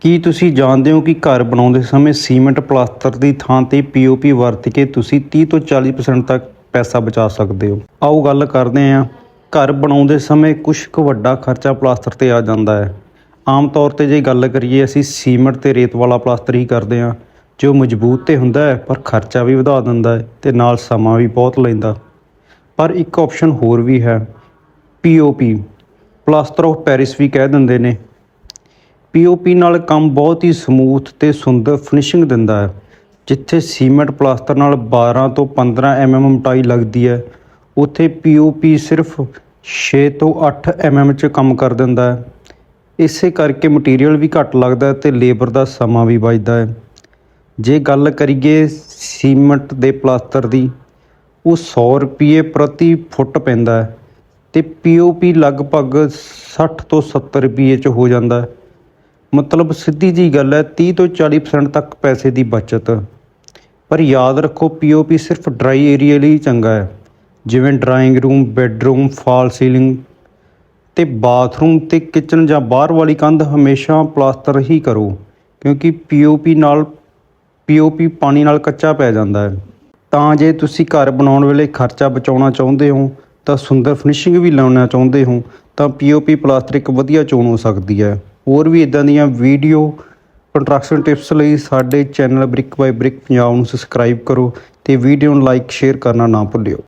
ਕੀ ਤੁਸੀਂ ਜਾਣਦੇ ਹੋ ਕਿ ਘਰ ਬਣਾਉਂਦੇ ਸਮੇਂ ਸੀਮੈਂਟ ਪਲਾਸਟਰ ਦੀ ਥਾਂ ਤੇ ਪੀਓਪੀ ਵਰਤ ਕੇ ਤੁਸੀਂ 30 ਤੋਂ 40% ਤੱਕ ਪੈਸਾ ਬਚਾ ਸਕਦੇ ਹੋ? ਆਓ ਗੱਲ ਕਰਦੇ ਹਾਂ। ਘਰ ਬਣਾਉਂਦੇ ਸਮੇਂ ਕੁਝ ਕੁ ਵੱਡਾ ਖਰਚਾ ਪਲਾਸਟਰ ਤੇ ਆ ਜਾਂਦਾ ਹੈ। ਆਮ ਤੌਰ ਤੇ ਜੇ ਗੱਲ ਕਰੀਏ, ਅਸੀਂ ਸੀਮੈਂਟ ਤੇ ਰੇਤ ਵਾਲਾ ਪਲਾਸਟਰ ਹੀ ਕਰਦੇ ਹਾਂ, ਜੋ ਮਜ਼ਬੂਤ ਤੇ ਹੁੰਦਾ ਹੈ, ਪਰ ਖਰਚਾ ਵੀ ਵਧਾ ਦਿੰਦਾ ਹੈ ਤੇ ਨਾਲ ਸਮਾਂ ਵੀ ਬਹੁਤ ਲੈਂਦਾ। ਪਰ ਇੱਕ ਆਪਸ਼ਨ ਹੋਰ ਵੀ ਹੈ। ਪੀਓਪੀ ਪਲਾਸਟਰ ਆਫ ਪੈਰਿਸ ਵੀ ਕਹਿ ਦਿੰਦੇ ਨੇ। ਪੀਓਪੀ ਨਾਲ ਕੰਮ ਬਹੁਤ ਹੀ ਸਮੂਥ ਤੇ ਸੁੰਦਰ ਫਿਨਿਸ਼ਿੰਗ ਦਿੰਦਾ ਹੈ, ਜਿੱਥੇ ਸੀਮੈਂਟ ਪਲਾਸਟਰ ਨਾਲ 12 ਤੋਂ 15 ਐਮਐਮ ਮੋਟਾਈ ਲੱਗਦੀ ਹੈ। ਉੱਥੇ ਪੀਓਪੀ ਸਿਰਫ 6 ਤੋਂ 8 ਐਮਐਮ ਚ ਕੰਮ ਕਰ ਦਿੰਦਾ ਹੈ। ਇਸੇ ਕਰਕੇ ਮਟੀਰੀਅਲ ਵੀ ਘੱਟ ਲੱਗਦਾ ਹੈ ਤੇ ਲੇਬਰ ਦਾ ਸਮਾਂ ਵੀ ਬਚਦਾ ਹੈ। ਜੇ ਗੱਲ ਕਰੀਏ ਸੀਮੈਂਟ ਦੇ ਪਲਾਸਟਰ ਦੀ, ਉਹ 100 ਰੁਪਏ ਪ੍ਰਤੀ ਫੁੱਟ ਪੈਂਦਾ ਹੈ ਤੇ ਪੀਓਪੀ ਲਗਭਗ 60 ਤੋਂ 70 ਰੁਪਏ ਚ ਹੋ ਜਾਂਦਾ ਹੈ। ਮਤਲਬ ਸਿੱਧੀ ਜੀ ਗੱਲ ਹੈ 30 ਤੋਂ 40% ਤੱਕ ਪੈਸੇ ਦੀ ਬਚਤ। ਪਰ ਯਾਦ ਰੱਖੋ ਪੀਓਪੀ ਸਿਰਫ ਡਰਾਈ ਏਰੀਆ ਲਈ ਚੰਗਾ ਹੈ। ਜਿਵੇਂ drawing room bedroom fall ceiling ਤੇ ਬਾਥਰੂਮ ਤੇ ਕਿਚਨ ਜਾਂ ਬਾਹਰ ਵਾਲੀ ਕੰਧ ਹਮੇਸ਼ਾ ਪਲਾਸਟਰ ਹੀ ਕਰੋ, ਕਿਉਂਕਿ ਪੀਓਪੀ ਨਾਲ ਪੀਓਪੀ ਪਾਣੀ ਨਾਲ ਕੱਚਾ ਪੈ ਜਾਂਦਾ ਹੈ। ਤਾਂ ਜੇ ਤੁਸੀਂ ਘਰ ਬਣਾਉਣ ਵੇਲੇ ਖਰਚਾ ਬਚਾਉਣਾ ਚਾਹੁੰਦੇ ਹੋ, ਤਾਂ ਸੁੰਦਰ ਫਿਨਿਸ਼ਿੰਗ ਵੀ ਲਾਉਣਾ ਚਾਹੁੰਦੇ ਹੋ, ਤਾਂ ਪੀਓਪੀ ਪਲਾਸਟਰ ਇੱਕ ਵਧੀਆ ਚੋਣ ਹੋ ਸਕਦੀ ਹੈ। ਹੋਰ ਵੀ ਇਦਾਂ ਦੀਆਂ ਵੀਡੀਓ ਕੰਟਰੈਕਸ਼ਨ ਟਿਪਸ ਲਈ ਸਾਡੇ channel brick by brick Punjab ਨੂੰ ਸਬਸਕ੍ਰਾਈਬ ਕਰੋ ਤੇ ਵੀਡੀਓ ਨੂੰ ਲਾਈਕ ਸ਼ੇਅਰ ਕਰਨਾ ਨਾ ਭੁੱਲਿਓ।